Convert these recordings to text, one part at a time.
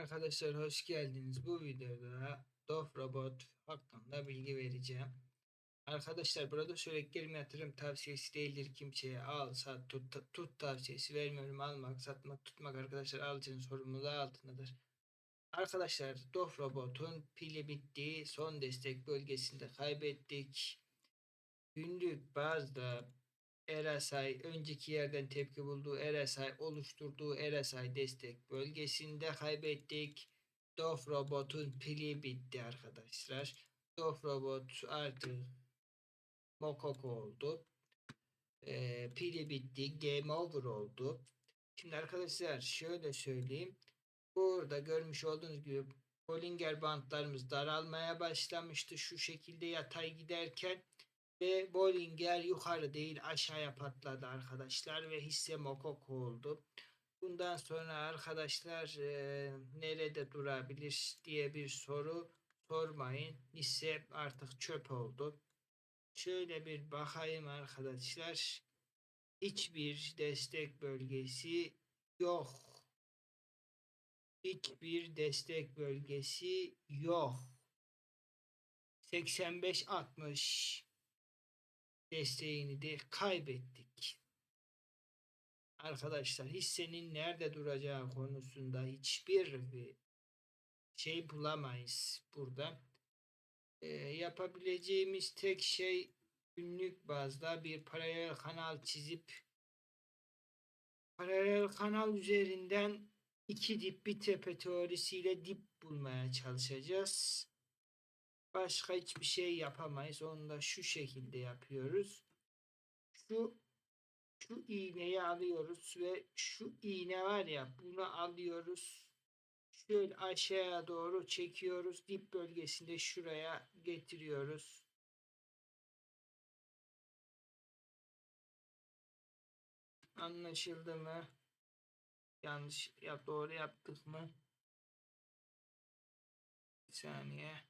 Arkadaşlar hoş geldiniz. Bu videoda Dof Robot hakkında bilgi vereceğim. Arkadaşlar burada sürekli yatırım tavsiyesi değildir kimseye al sat tut, tut tavsiyesi vermiyorum. Almak satmak tutmak arkadaşlar alıcının sorumluluğu altındadır. Arkadaşlar Dof Robot'un pili bitti. Son destek bölgesinde kaybettik. Günlük bazda RSI önceki yerden tepki bulduğu RSI oluşturduğu RSI destek bölgesinde kaybettik. Dof Robot'un pili bitti arkadaşlar. Dof Robot artık mokoko oldu. Ee, pili bitti. Game over oldu. Şimdi arkadaşlar şöyle söyleyeyim. Burada görmüş olduğunuz gibi Bollinger bantlarımız daralmaya başlamıştı. Şu şekilde yatay giderken ve Bollinger yukarı değil aşağıya patladı arkadaşlar ve hisse mokoko oldu. Bundan sonra arkadaşlar e, nerede durabilir diye bir soru sormayın. Hisse artık çöp oldu. Şöyle bir bakayım arkadaşlar. Hiçbir destek bölgesi yok. Hiçbir destek bölgesi yok. 85-60 desteğini de kaybettik. Arkadaşlar hissenin nerede duracağı konusunda hiçbir bir şey bulamayız burada. Ee, yapabileceğimiz tek şey günlük bazda bir paralel kanal çizip paralel kanal üzerinden iki dip bir tepe teorisiyle dip bulmaya çalışacağız. Başka hiçbir şey yapamayız. Onu da şu şekilde yapıyoruz. Şu şu iğneyi alıyoruz ve şu iğne var ya bunu alıyoruz. Şöyle aşağıya doğru çekiyoruz. Dip bölgesinde şuraya getiriyoruz. Anlaşıldı mı? Yanlış ya doğru yaptık mı? Bir saniye.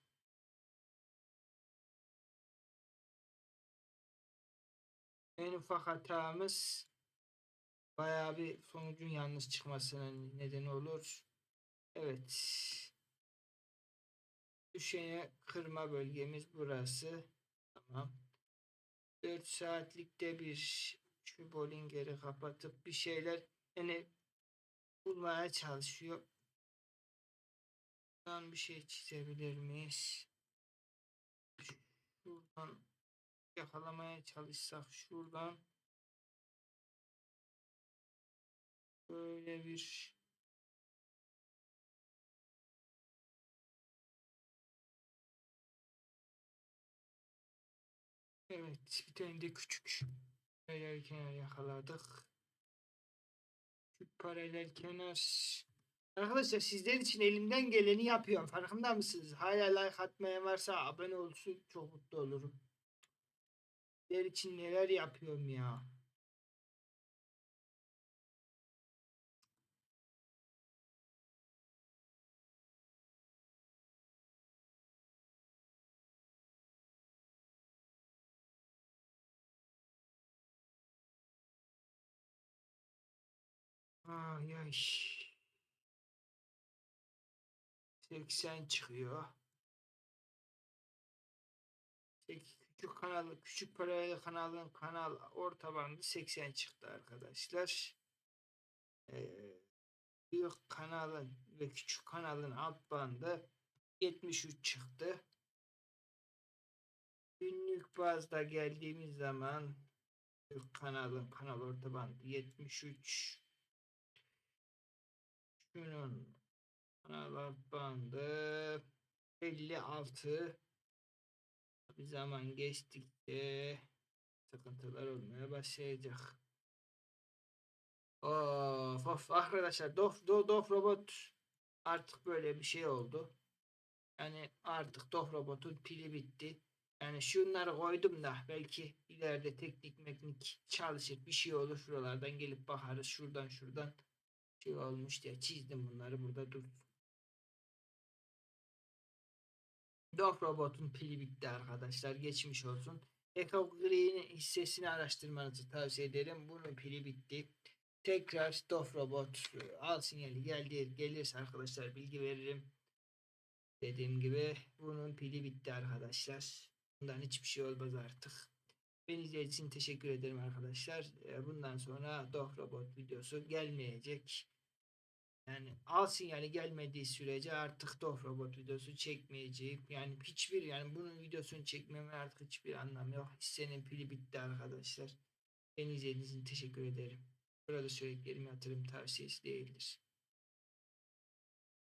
En ufak hatamız bayağı bir sonucun yanlış çıkmasına neden olur. Evet. Düşeye kırma bölgemiz burası. Tamam. 4 saatlikte bir şu Bollinger'i kapatıp bir şeyler yani bulmaya çalışıyor. Buradan bir şey çizebilir miyiz? Şuradan yakalamaya çalışsak şuradan böyle bir Evet bir tane de küçük paralel kenar yakaladık. Küçük paralel kenar Arkadaşlar sizler için elimden geleni yapıyorum. Farkında mısınız? Hala like atmayan varsa abone olsun çok mutlu olurum. Sizler için neler yapıyorum ya. Ay ay. 80 çıkıyor. Peki, küçük kanal, küçük paralel kanalın kanal orta bandı 80 çıktı arkadaşlar. Ee, büyük kanalın ve küçük kanalın alt bandı 73 çıktı. Günlük bazda geldiğimiz zaman büyük kanalın kanal orta bandı 73 şunun kanal alt bandı 56 bir zaman geçtikçe sıkıntılar olmaya başlayacak. Of of arkadaşlar Dof, do, Dof Robot artık böyle bir şey oldu. Yani artık Dof Robot'un pili bitti. Yani şunları koydum da belki ileride teknik meknik çalışır bir şey olur şuralardan gelip bakarız şuradan şuradan şey olmuş diye çizdim bunları burada dursun. Dof Robot'un pili bitti arkadaşlar. Geçmiş olsun. Eco Green hissesini araştırmanızı tavsiye ederim. Bunun pili bitti. tekrar Dof Robot e, al sinyali geldi gelirse arkadaşlar bilgi veririm. Dediğim gibi bunun pili bitti arkadaşlar. Bundan hiçbir şey olmaz artık. Beni izlediğiniz için teşekkür ederim arkadaşlar. E, Bundan sonra Dof Robot videosu gelmeyecek. Yani al sinyali gelmediği sürece artık Dof Robot videosu çekmeyeceğim. Yani hiçbir yani bunun videosunu çekmemin artık hiçbir anlamı yok. Hissenin pili bitti arkadaşlar. Beni izlediğiniz için teşekkür ederim. Burada söylediklerim yatırım tavsiyesi değildir.